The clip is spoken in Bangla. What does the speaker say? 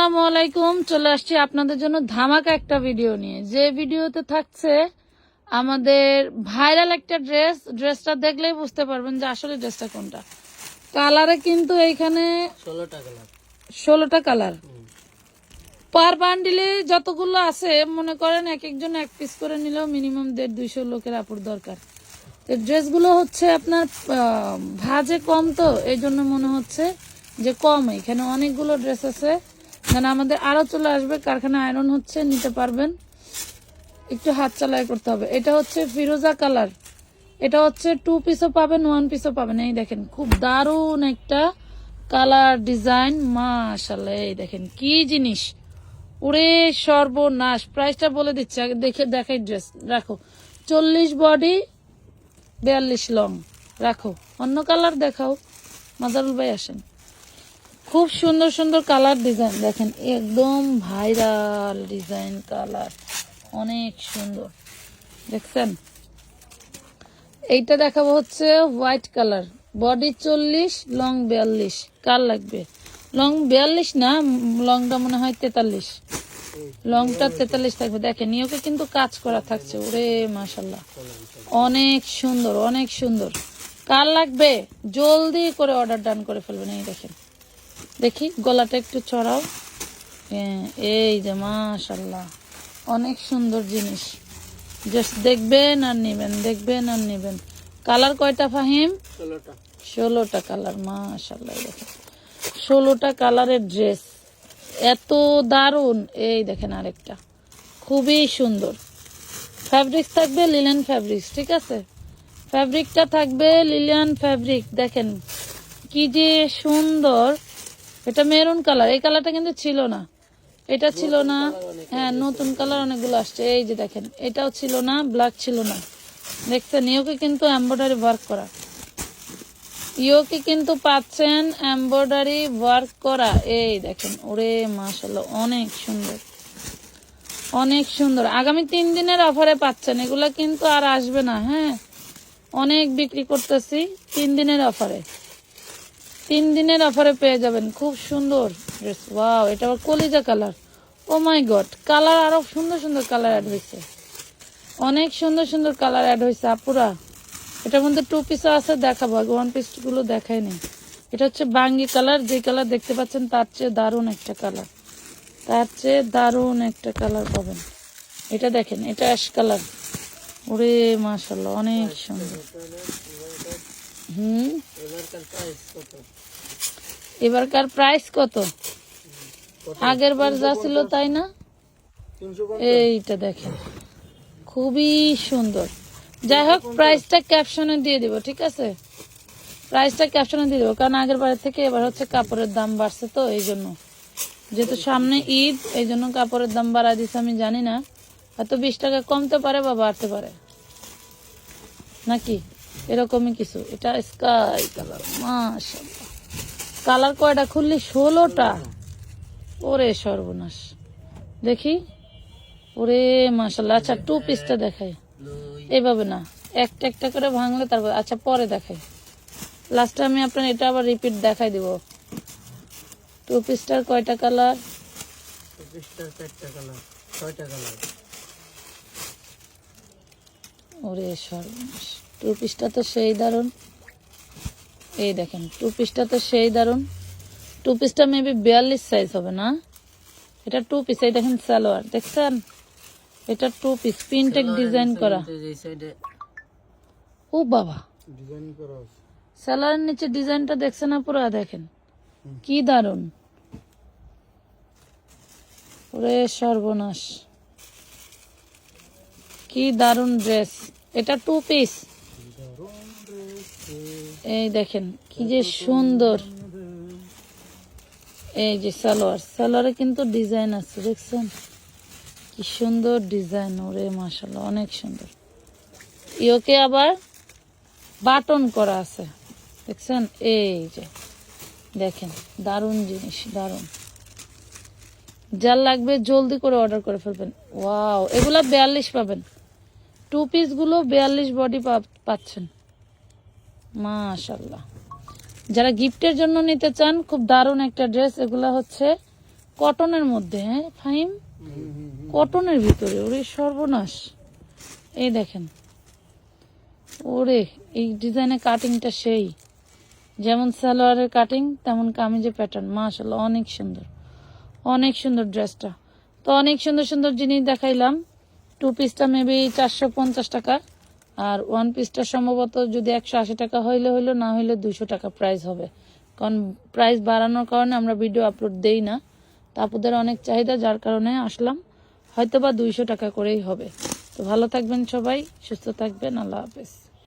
আসসালামু আলাইকুম। চলে আসছি আপনাদের জন্য ধামাকা একটা ভিডিও নিয়ে। যে ভিডিওতে থাকছে আমাদের ভাইরাল একটা ড্রেস ড্রেসটা দেখলেই বুঝতে পারবেন যে আসলে ড্রেসটা কোনটা। কালারে কিন্তু এইখানে ষোলোটা কালার পার বান্ডিলে যতগুলো আছে মনে করেন এক একজন এক পিস করে নিলেও মিনিমাম দেড় দুইশো লোকের আপুর দরকার। তো ড্রেসগুলো হচ্ছে আপনার ভাজে কম তো এই জন্য মনে হচ্ছে যে কম। এখানে অনেকগুলো ড্রেস আছে। মানে আমাদের আরও চলে আসবে, কারখানা আয়রন হচ্ছে, নিতে পারবেন। একটু হাত চালাই করতে হবে। এটা হচ্ছে ফিরোজা কালার। এটা হচ্ছে টু পিসও পাবেন ওয়ান পিসও পাবেন। এই দেখেন, খুব দারুণ একটা কালার ডিজাইন। মাশাল্লাহ এই দেখেন, কি জিনিস। উড়ে সর্বনাশ। প্রাইসটা বলে দিচ্ছি দেখে দেখাই ড্রেস রাখো। চল্লিশ বডি বিয়াল্লিশ লং রাখো। অন্য কালার দেখাও। মাদারুল ভাই আসেন। খুব সুন্দর সুন্দর কালার ডিজাইন, দেখেন একদম ভাইরাল ডিজাইন কালার, অনেক সুন্দর, দেখছেন? এইটা দেখাবো হচ্ছে হোয়াইট কালার, বডি চল্লিশ, লং বিয়াল্লিশ, কার লাগবে? লং বিয়াল্লিশ না, লংটা মনে হয় তেতাল্লিশ। লংটা তেতাল্লিশ থাকবে, দেখেন, নিয়োগে কিন্তু কাজ করা থাকছে, ওরে মাসাল্লাহ অনেক সুন্দর অনেক সুন্দর। কার লাগবে? জলদি করে অর্ডার ডান করে ফেলবেন, এই দেখেন। দেখি গলাটা একটু চড়াও। হ্যাঁ, এই যে মাশাল্লাহ অনেক সুন্দর জিনিস। জাস্ট দেখবেন আর নিবেন দেখবেন আর নিবেন। কালার কয়টা ফাহিম? ষোলোটা। কালার মাশাল্লাহ দেখেন। ষোলোটা কালারের ড্রেস এত দারুণ। এই দেখেন আরেকটা। খুবই সুন্দর। ফ্যাব্রিক্স থাকবে লিলেন ফ্যাব্রিক্স ঠিক আছে? ফ্যাব্রিকটা থাকবে লিলিয়ান ফ্যাব্রিক দেখেন কি যে সুন্দর। এটা মেরুন কালার, এই কালারটা কিন্তু ছিল না। এটা ছিল না হ্যাঁ নতুন কালার অনেকগুলো আসছে। এই যে দেখেন, এটাও ছিল না ব্ল্যাক ছিল না। দেখছেন ইয়োকে কিন্তু এম্ব্রয়ডারি ওয়ার্ক করা। ইয়োকে কিন্তু পাচ্ছেন এম্ব্রয়ডারি ওয়ার্ক করা। এই দেখেন, ওরে মাশাল্লাহ অনেক সুন্দর। অনেক সুন্দর। আগামী তিন দিনের অফারে পাচ্ছেন, এগুলা কিন্তু আর আসবে না হ্যাঁ। অনেক বিক্রি করতেছি তিন দিনের অফারে তিন দিনের অফারে পেয়ে যাবেন। খুব সুন্দর ড্রেস ওয়াও এটা আবার কলিজা colour oh my god colour আরও সুন্দর সুন্দর কালার অ্যাড হয়েছে। অনেক সুন্দর সুন্দর কালার অ্যাড হয়েছে, আপুরা। এটার মধ্যে টু পিসও আছে, দেখাবো। আগে ওয়ান পিসগুলো দেখাই নেই এটা হচ্ছে বাঙ্গি কালার যে কালার দেখতে পাচ্ছেন, তার চেয়ে দারুণ একটা কালার তার চেয়ে দারুণ একটা কালার পাবেন। এটা দেখেন, এটা অ্যাশ কালার ওরে মাশাল্লাহ অনেক সুন্দর। হুম। এবারকার প্রাইস কত? আগের বার যা ছিল তাই না? এইটা দেখেন। খুবই সুন্দর। যাই হোক প্রাইসটা ক্যাপশনে দিয়ে দিব ঠিক আছে? প্রাইসটা ক্যাপশনে দিয়ে দেবো কারণ আগের বারের থেকে এবার হচ্ছে কাপড়ের দাম বাড়ছে তো এই জন্য। যেহেতু সামনে ঈদ এই জন্য কাপড়ের দাম বাড়া দিচ্ছে আমি জানি না। হয়তো বিশ টাকা কমতে পারে বা বাড়তে পারে। নাকি? এরকমই কিছু। এটা স্কাই কালার মাশাল্লাহ কালার কয়টা? খুললি ষোলোটা। ওরে সর্বনাশ। দেখি। ওরে মাশাল্লাহ আচ্ছা টু পিসটা দেখাই। এইভাবে না। একটা একটা করে ভাঙলে তারপর আচ্ছা পরে দেখাই। লাস্টে আমি আপনার এটা আবার রিপিট দেখাই দিব। টু পিসটার কয়টা কালার পঁচিশটার চারটা কালার ছয়টা কালার ওরে সর্বনাশ। টু পিসটা তো সেই দারুণ। এই দেখেন টু পিসটা তো সেই দারুণ। টু পিসটা মেবি বিয়াল্লিশ সাইজ হবে না? এটা টু পিস এই দেখেন সালোয়ার দেখছেন? এটা টু পিস প্রিন্টেক ডিজাইন করা। ও বাবা। ডিজাইন করা আছে। সালোয়ারের নিচে ডিজাইনটা দেখছেন না পুরো? দেখেন কি দারুণ। ওরে সর্বনাশ। কি দারুণ ড্রেস এটা টু পিস এই দেখেন, কি যে সুন্দর। এই যে সালোয়ার, সালোয়ারে কিন্তু ডিজাইন আছে, দেখছেন? কি সুন্দর ডিজাইন ওরে মাসাল্লাহ অনেক সুন্দর। ইওকে আবার বাটন করা আছে, দেখছেন? এই যে, দেখেন, দারুণ জিনিস, দারুণ। যার লাগবে জলদি করে অর্ডার করে ফেলবেন। ওয়াও, এগুলা বিয়াল্লিশ পাবেন। টু পিসগুলো বিয়াল্লিশ বডি পাচ্ছেন। মাশাল্লাহ যারা গিফটের জন্য নিতে চান, খুব দারুণ একটা ড্রেস এগুলা হচ্ছে কটনের মধ্যে হ্যাঁ ফাইম কটনের ভিতরে, ওরে সর্বনাশ। এই দেখেন। ওরে, এই ডিজাইনের কাটিংটা সেই। যেমন সালোয়ারের কাটিং তেমন কামিজের প্যাটার্ন মাশাল্লাহ অনেক সুন্দর। অনেক সুন্দর ড্রেসটা তো অনেক সুন্দর সুন্দর জিনিস দেখাইলাম। টু পিসটা মেবি চারশো পঞ্চাশ টাকা আর ওয়ান পিসটা সম্ভবত যদি একশো আশি টাকা হইলে হইল, না হইলে দুশো টাকা প্রাইস হবে। কারণ প্রাইস বাড়ানোর কারণে আমরা ভিডিও আপলোড দেই না। তাপুদের অনেক চাহিদা, যার কারণে আসলাম। হয়তো বা দুইশো টাকা করেই হবে। তো ভালো থাকবেন সবাই, সুস্থ থাকবেন, আল্লাহ হাফেজ।